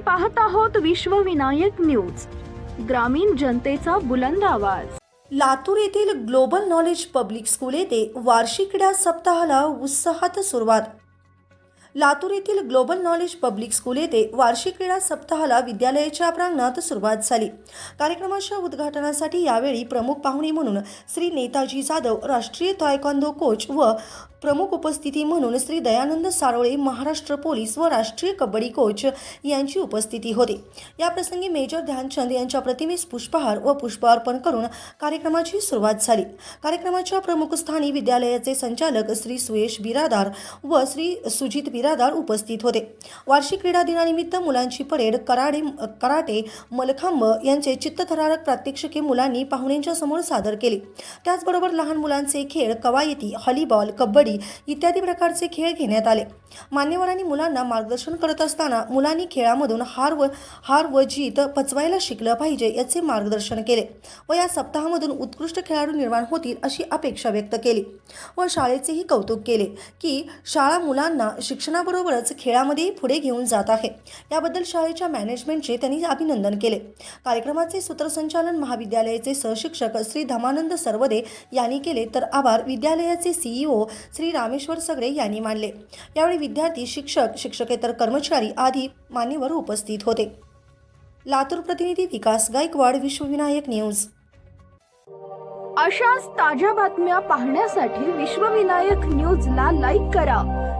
पाहत आहोत विश्वविनायक न्यूज ग्रामीण जनतेचा बुलंद आवाज. लातूर येथील ग्लोबल नॉलेज पब्लिक स्कूल येथे वार्षिक क्रीडा सप्ताहाला उत्साहात सुरुवात. लातूर येथील ग्लोबल नॉलेज पब्लिक स्कूल येथे वार्षिक क्रीडा सप्ताहाला विद्यालयाच्या प्रांगणात सुरुवात झाली. कार्यक्रमाच्या उद्घाटनासाठी यावेळी प्रमुख पाहुणे म्हणून श्री नेताजी जाधव राष्ट्रीय तायकांदो कोच व प्रमुख उपस्थिती म्हणून श्री दयानंद सारोळे महाराष्ट्र पोलीस व राष्ट्रीय कबड्डी कोच यांची उपस्थिती होती. याप्रसंगी मेजर ध्यानचंद यांच्या प्रतिमेस पुष्पहार व पुष्पार्पण करून कार्यक्रमाची सुरुवात झाली. कार्यक्रमाच्या प्रमुख स्थानी विद्यालयाचे संचालक श्री सुयेश बिरादार व श्री सुजित बिरादार उपस्थित होते. वार्षिक क्रीडा दिनानिमित्त मुलांची परेड कराडे कराटे मलखांब यांचे चित्तथरारक प्रात्यक्षिके मुलांनी पाहुण्यांच्या समोर सादर केली. त्याचबरोबर लहान मुलांचे खेळ कवायती हॉलीबॉल कबड्डी इत्यादी प्रकारचे खेळ घेण्यात आले. मान्यवरांनी मुलांना मार्गदर्शन करत असताना मुलांनी खेळामधून हार व हार व जीत पचवायला शिकलं पाहिजे याचे मार्गदर्शन केले व या सप्ताहामधून उत्कृष्ट खेळाडू निर्माण होतील अशी अपेक्षा व्यक्त केली व शाळेचेही कौतुक केले की शाळा मुलांना शिक्षणाबरोबरच खेळामध्येही पुढे घेऊन जात आहे. याबद्दल शाळेच्या मॅनेजमेंटचे त्यांनी अभिनंदन केले. कार्यक्रमाचे सूत्रसंचालन महाविद्यालयाचे सहशिक्षक श्री धमानंद सर्वदे यांनी केले तर आभार विद्यालयाचे सीईओ श्री रामेश्वर सगळे यांनी मानले. यावेळी विद्यार्थी शिक्षक शिक्षकेतर कर्मचारी आदी मान्यवर उपस्थित होते. लातूर प्रतिनिधी विकास गायकवाड विश्वविनायक न्यूज. अशाच ताज्या बातम्या पाहण्यासाठी विश्वविनायक न्यूजला लाईक करा.